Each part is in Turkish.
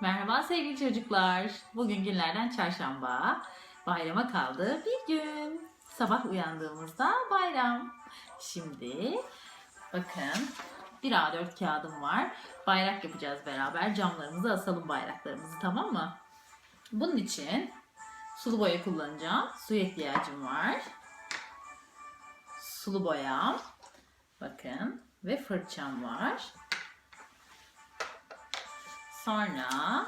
Merhaba sevgili çocuklar. Bugün günlerden çarşamba. Bayrama kaldı bir gün. Sabah uyandığımızda bayram. Şimdi bakın bir A4 kağıdım var. Bayrak yapacağız beraber. Camlarımızı asalım bayraklarımızı tamam mı? Bunun için sulu boya kullanacağım. Suya ihtiyacım var. Sulu boyam. Bakın ve fırçam var. Sonra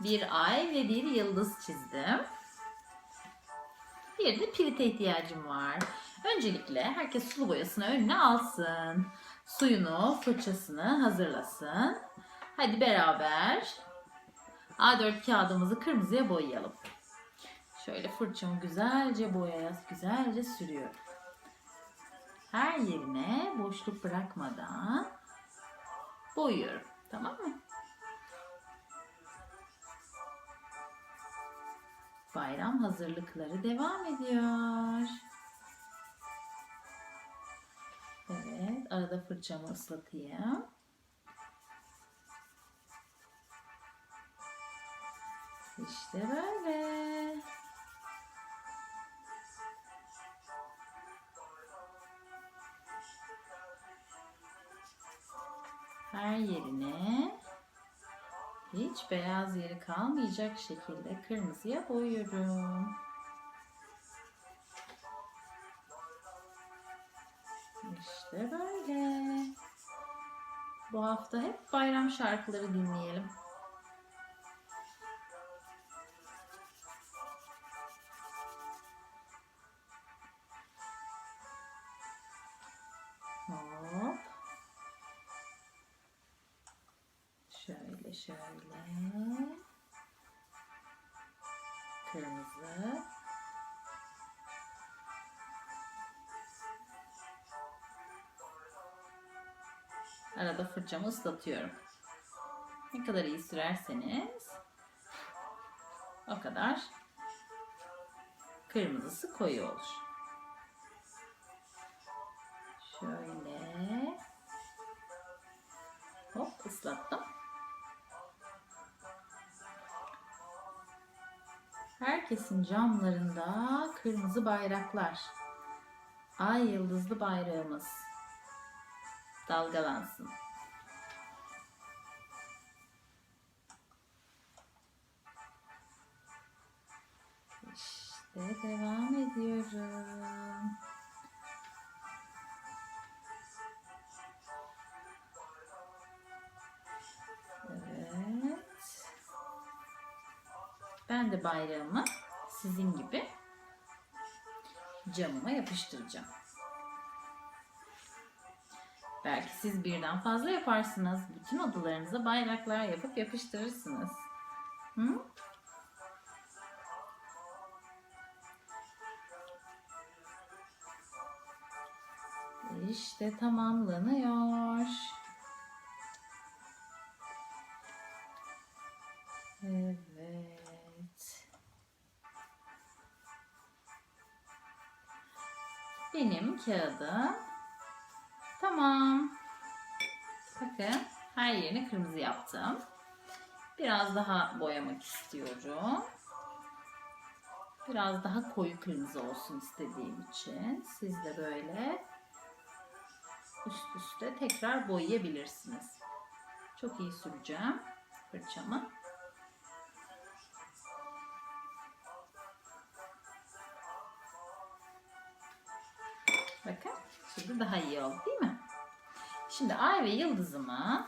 bir ay ve bir yıldız çizdim. Bir de pirite ihtiyacım var. Öncelikle herkes sulu boyasını önüne alsın. Suyunu, fırçasını hazırlasın. Hadi beraber A4 kağıdımızı kırmızıya boyayalım. Şöyle fırçamı güzelce boyaya, güzelce sürüyorum. Her yerine boşluk bırakmadan boyuyorum. Tamam mı? Bayram hazırlıkları devam ediyor. Evet, arada fırçamı ıslatayım. İşte böyle. Her yerine hiç beyaz yeri kalmayacak şekilde kırmızıya boyuyorum. İşte böyle. Bu hafta hep bayram şarkıları dinleyelim. Şöyle. Kırmızı. Arada fırçamı ıslatıyorum. Ne kadar iyi sürerseniz o kadar kırmızısı koyu olur. Şöyle hop ıslattım. Herkesin camlarında kırmızı bayraklar. Ay yıldızlı bayrağımız dalgalansın. İşte devam ediyorum. Ben de bayrağımı sizin gibi camıma yapıştıracağım. Belki siz birden fazla yaparsınız. Bütün odalarınıza bayraklar yapıp yapıştırırsınız. Hı? İşte tamamlanıyor. Benim kağıdım Tamam. Bakın her yerini kırmızı yaptım. Biraz daha boyamak istiyorum. Biraz daha koyu kırmızı olsun istediğim için siz de böyle üst üste tekrar boyayabilirsiniz. Çok iyi süreceğim fırçamı. Bakın şimdi daha iyi oldu değil mi? Şimdi ay ve yıldızımı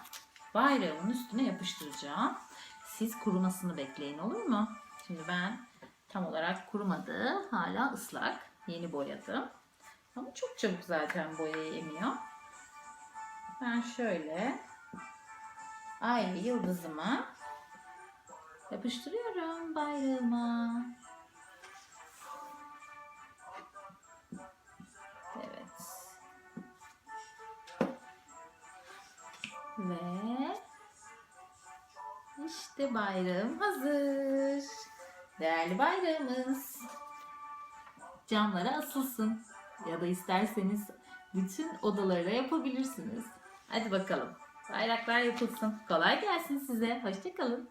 bayrağımın üstüne yapıştıracağım. Siz kurumasını bekleyin olur mu? Şimdi ben tam olarak kurumadı. Hala ıslak. Yeni boyadım. Ama çok çabuk zaten boyayı emiyor. Ben şöyle ay ve yıldızımı yapıştırıyorum bayrağıma. Ve işte bayrağım hazır. Değerli bayrağımız. Camlara asılsın. Ya da isterseniz bütün odalara yapabilirsiniz. Hadi bakalım. Bayraklar yapılsın. Kolay gelsin size. Hoşçakalın.